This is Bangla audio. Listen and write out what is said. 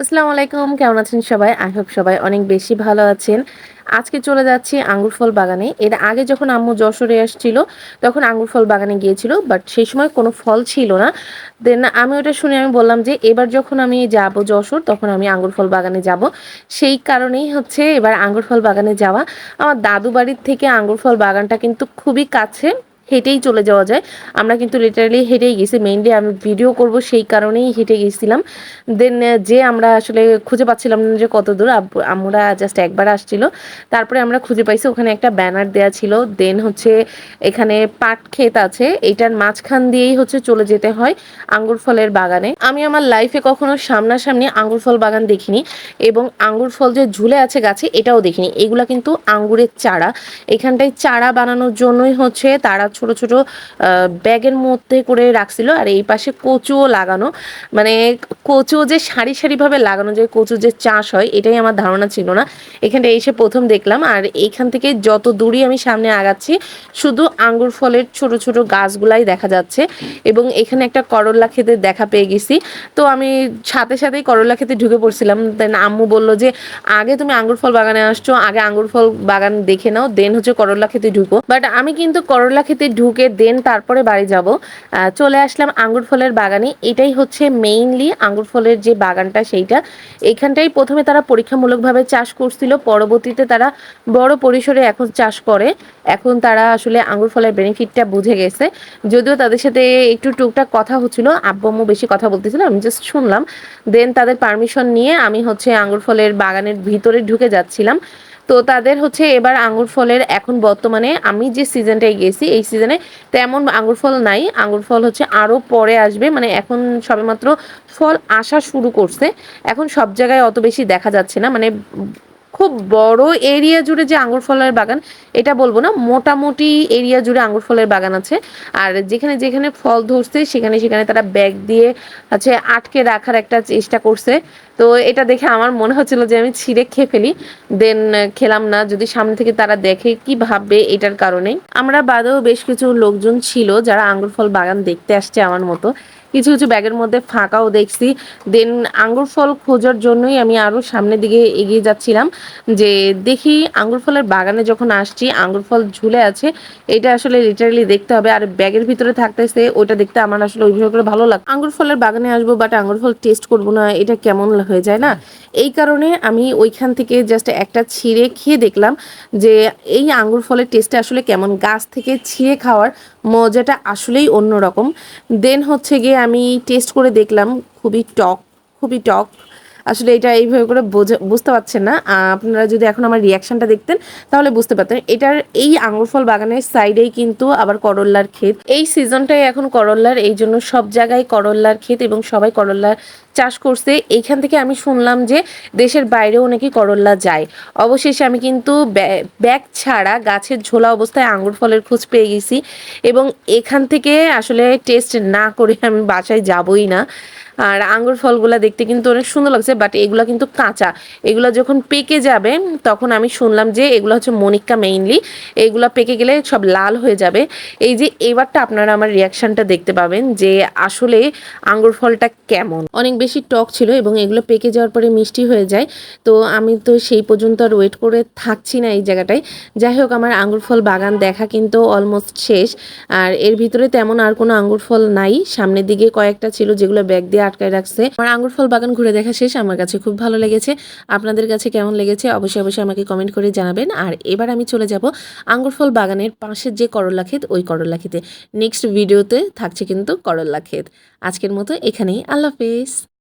আসসালামু আলাইকুম, কেমন আছেন সবাই? আই হোপ সবাই অনেক বেশি ভালো আছেন। আজকে চলে যাচ্ছি আঙ্গুর ফল বাগানে। এর আগে যখন আম্মু যশোরে আসছিল, তখন আঙ্গুর ফল বাগানে গিয়েছিল, বাট সেই সময় কোনো ফল ছিল না। দেন আমি ওটা শুনে আমি বললাম যে, এবার যখন আমি যাব যশোর, তখন আমি আঙ্গুর ফল বাগানে যাব। সেই কারণেই হচ্ছে এবার আঙ্গুর ফল বাগানে যাওয়া। আমার দাদু বাড়ির থেকে আঙ্গুর ফল বাগানটা কিন্তু খুবই কাছে। হেঁটেই চলে যাওয়া যায়। আমরা কিন্তু লিটারালি হেঁটেই গেছি। মেইনলি আমি ভিডিও করব সেই কারণেই হেঁটে গেছিলাম। দেন যে আমরা আসলে খুঁজে পাচ্ছিলাম না যে কত দূর আমরা জাস্ট একবার আসছিল। তারপরে আমরা খুঁজে পাইছি ওখানে একটা ব্যানার দেয়া ছিল। দেন হচ্ছে এখানে পাট ক্ষেত আছে। এটার মাঝখান দিয়েই হচ্ছে চলে যেতে হয় আঙ্গুর ফলের বাগানে। আমি আমার লাইফে কখনো সামনাসামনি আঙ্গুর ফল বাগান দেখিনি এবং আঙ্গুর ফল যে ঝুলে আছে গাছে এটাও দেখিনি। এগুলা কিন্তু আঙ্গুরের চারা। এখানটায় চারা বানানোর জন্যই হচ্ছে তারা ছোট ছোট ব্যাগের মধ্যে করে রাখছিল আর এই পাশে কচুও লাগানো। মানে কচু যে সারি সারিভাবে লাগানো, যে কচু যে চাষ হয়, এটাই আমার ধারণা ছিল না। এখানটা এসে প্রথম দেখলাম আর এইখান থেকে যত দূরই আমি সামনে আগাচ্ছি, শুধু আঙ্গুর ফলের ছোট ছোট গাছগুলাই দেখা যাচ্ছে এবং এখানে একটা করল্লা খেতে দেখা পেয়ে গেছি। তো আমি সাথে সাথেই করল্লা খেতে ঢুকে পড়ছিলাম। দেন আম্মু বলল যে, আগে তুমি আঙ্গুর ফল বাগানে আসছো, আগে আঙ্গুর ফল বাগান দেখে নাও দেন হচ্ছে করল্লা খেতে ঢুকো। বাট আমি কিন্তু করল্লা খেতে ঢুকে দেন, তারপরে বাড়ি যাব। চলে আসলাম আঙ্গুর ফলের বাগানে। এটাই হচ্ছে মেইনলি আঙ্গুর ফলের যে বাগানটা সেইটা। এইখানটাই প্রথমে তারা পরীক্ষামূলকভাবে চাষ করছিল। পরবর্তীতে তারা বড় পরিসরে এখন চাষ করে। এখন তারা আসলে আঙ্গুর ফলের বেনিফিটটা বুঝে গেছে। যদিও তাদের সাথে একটু টুকটাক কথা হচ্ছিল, আব্বু বেশি কথা বলতেছিল, আমি জাস্ট শুনলাম। দেন তাদের পারমিশন নিয়ে আমি হচ্ছে আঙ্গুর ফলের বাগানের ভিতরে ঢুকে যাচ্ছিলাম। তো তাদের হচ্ছে এবার আঙ্গুর ফলের এখন বর্তমানে আমি যে সিজনটায় গেছি এই সিজনে তেমন আঙ্গুর ফল নাই। আঙ্গুর ফল হচ্ছে আরও পরে আসবে মানে এখন সবেমাত্র ফল আসা শুরু করছে। এখন সব জায়গায় অত বেশি দেখা যাচ্ছে না মানে খুব বড় এরিয়া জুড়ে যে আঙ্গুর ফলের বাগান, এটা বলব না, মোটামুটি এরিয়া জুড়ে আঙ্গুর ফলের বাগান আছে। আর যেখানে যেখানে ফল ধরছে, সেখানে সেখানে তারা ব্যাগ দিয়ে হচ্ছে আটকে রাখার একটা চেষ্টা করছে। তো এটা দেখে আমার মনে হচ্ছিল যে আমি ছিঁড়ে খেয়ে ফেলি, দেন খেলাম না। যদি সামনে থেকে তারা দেখে, কি ভাববে এটার কারণে আমরা বাদেও বেশ কিছু লোকজন ছিল যারা আঙ্গুর ফল বাগান দেখতে আসছে আমার মতো। কিছু কিছু ব্যাগের মধ্যে ফাঁকাও দেখছি। দেন আঙ্গুর ফল খোঁজার জন্যই আমি আরও সামনের দিকে এগিয়ে যাচ্ছিলাম, যে দেখি আঙ্গুর ফলের বাগানে যখন আসছি, আঙ্গুর ফল ঝুলে আছে, এটা আসলে লিটারালি দেখতে হবে। আর ব্যাগের ভিতরে থাকতেছে, ওইটা দেখতে আমার আসলে ওইভাবে করে ভালো লাগে আঙ্গুর ফলের বাগানে আসব বাট আঙ্গুর ফল টেস্ট করব না, এটা কেমন হয়ে যায় না? এই কারণে আমি ওইখান থেকে জাস্ট একটা ছিঁড়ে খেয়ে দেখলাম যে এই আঙ্গুর ফলের টেস্টটা আসলে কেমন। গাছ থেকে ছিঁড়ে খাওয়ার মজাটা আসলেই অন্যরকম। দেন হচ্ছে গিয়ে আমি টেস্ট করে দেখলাম খুবই টক খুবই টক। আসলে এটা এইভাবে করে বোঝা, বুঝতে পারছেন না। আপনারা যদি এখন আমার রিয়াকশনটা দেখতেন, তাহলে বুঝতে পারতেন। এটার এই আঙুর ফল বাগানের সাইডেই কিন্তু আবার করল্লার ক্ষেত। এই সিজনটাই এখন করল্লার, এই জন্য সব জায়গায় করল্লার ক্ষেত এবং সবাই করল্লার চাষ করছে। এইখান থেকে আমি শুনলাম যে দেশের বাইরেও নাকি করল্লা যায়। অবশেষে আমি কিন্তু ব্যাগ ছাড়া গাছের ঝোলা অবস্থায় আঙ্গুর ফলের খোঁজ পেয়ে গেছি এবং এখান থেকে আসলে টেস্ট না করে আমি বাসায় যাবই না। আর আঙ্গুর ফলগুলা দেখতে কিন্তু অনেক সুন্দর লাগছে। বাট এগুলো কিন্তু কাঁচা। এগুলো যখন পেকে যাবে, তখন আমি শুনলাম যে এগুলো হচ্ছে মনিক্কা মেইনলি এগুলো পেকে গেলে সব লাল হয়ে যাবে। এই যে এবারটা আপনারা আমার রিয়াকশানটা দেখতে পাবেন যে আসলে আঙ্গুর ফলটা কেমন। অনেক বেশি টক ছিল এবং এগুলো পেকে যাওয়ার পরে মিষ্টি হয়ে যায়। তো আমি তো সেই পর্যন্ত আর ওয়েট করে থাকছি না এই জায়গাটায়। যাই হোক, আমার আঙ্গুর ফল বাগান দেখা কিন্তু অলমোস্ট শেষ। আর এর ভিতরে তেমন আর কোনো আঙ্গুর ফল নাই। সামনের দিকে কয়েকটা ছিল যেগুলো ব্যাগ দিয়ে আটকায় রাখছে। আমার আঙ্গুর ফল বাগান ঘুরে দেখা শেষ। আমার কাছে খুব ভালো লেগেছে। আপনাদের কাছে কেমন লেগেছে অবশ্যই অবশ্যই আমাকে কমেন্ট করে জানাবেন। আর এবার আমি চলে যাব আঙ্গুরফল বাগানের পাশের যে করল্লা ক্ষেত, ওই করল্লা ক্ষেতে। নেক্সট ভিডিওতে থাকছে কিন্তু করল্লা ক্ষেত। আজকের মতো এখানেই। আল্লাহ হাফেজ।